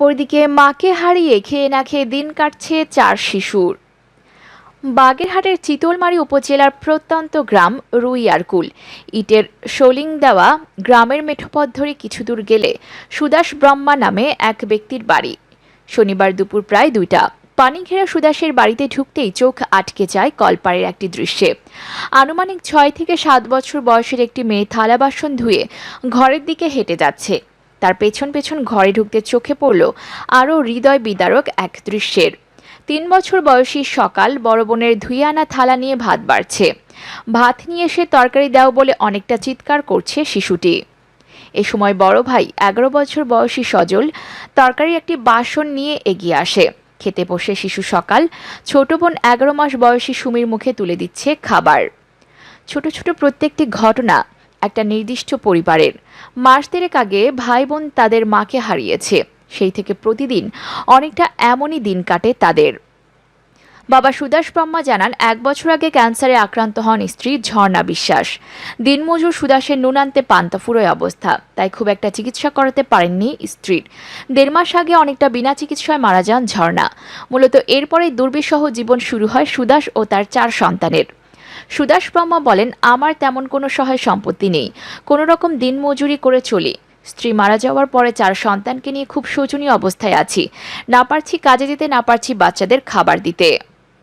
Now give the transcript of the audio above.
অপরদিকে মাকে হারিয়ে খেয়ে না খেয়ে দিন কাটছে চার শিশুর। বাগেরহাটের চিতলমারি উপজেলার প্রত্যন্ত গ্রাম রুইয়ারকুল ইটের শোলিং দেওয়া গ্রামের মেঠোপথ ধরে কিছু দূর গেলে সুদাস ব্রহ্মা নামে এক ব্যক্তির বাড়ি। শনিবার দুপুর প্রায় দুইটা। পানি ঘেরা সুদাসের বাড়িতে ঢুকতেই চোখ আটকে যায় কলপাড়ের একটি দৃশ্যে। আনুমানিক ছয় থেকে সাত বছর বয়সের একটি মেয়ে থালা বাসন ধুয়ে ঘরের দিকে হেঁটে যাচ্ছে। তার পেছন পেছন ঘরে ঢুকতে চোখে পড়ল আরও হৃদয় বিদারক এক দৃশ্যের। তিন বছর বয়সী সকাল বড় বোনের ধুয়ে আনা থালা নিয়ে ভাত বাড়ছে। ভাত নিয়ে এসে তরকারি দাও বলে অনেকটা চিৎকার করছে শিশুটি। এ সময় বড় ভাই, এগারো বছর বয়সী সজল তরকারি একটি বাসন নিয়ে এগিয়ে আসে। খেতে বসে শিশু সকাল, ছোট বোন এগারো মাস বয়সী সুমির মুখে তুলে দিচ্ছে খাবার। ছোট ছোট প্রত্যেকটি ঘটনা একটা নির্দিষ্ট পরিবারের। মাস দেড়েক আগে ভাই বোন তাদের মাকে হারিয়েছে। সেই থেকে প্রতিদিন অনেকটা এমনই দিন কাটে তাদের। বাবা সুদাস ব্রহ্মা জানান, এক বছর আগে ক্যান্সারে আক্রান্ত হন স্ত্রী ঝর্ণা বিশ্বাস। দিনমজুর সুদাসের নুনান্তে আনতে পান্তা ফুরোয় অবস্থা। তাই খুব একটা চিকিৎসা করাতে পারেননি স্ত্রীর। দেড় মাস আগে অনেকটা বিনা চিকিৎসায় মারা যান ঝর্ণা। মূলত এরপরেই দুর্বিষহ জীবন শুরু হয় সুদাস ও তার চার সন্তানের। সুদাস ব্রহ্মা বলেন, আমার তেমন কোনো সহায় সম্পত্তি নেই। কোনো রকম দিনমজুরি করে চলি। স্ত্রী মারা যাওয়ার পরে চার সন্তানকে নিয়ে খুব শোচনীয় অবস্থায় আছি। না পারছি কাজে দিতে না পারছি বাচ্চাদের খাবার দিতে।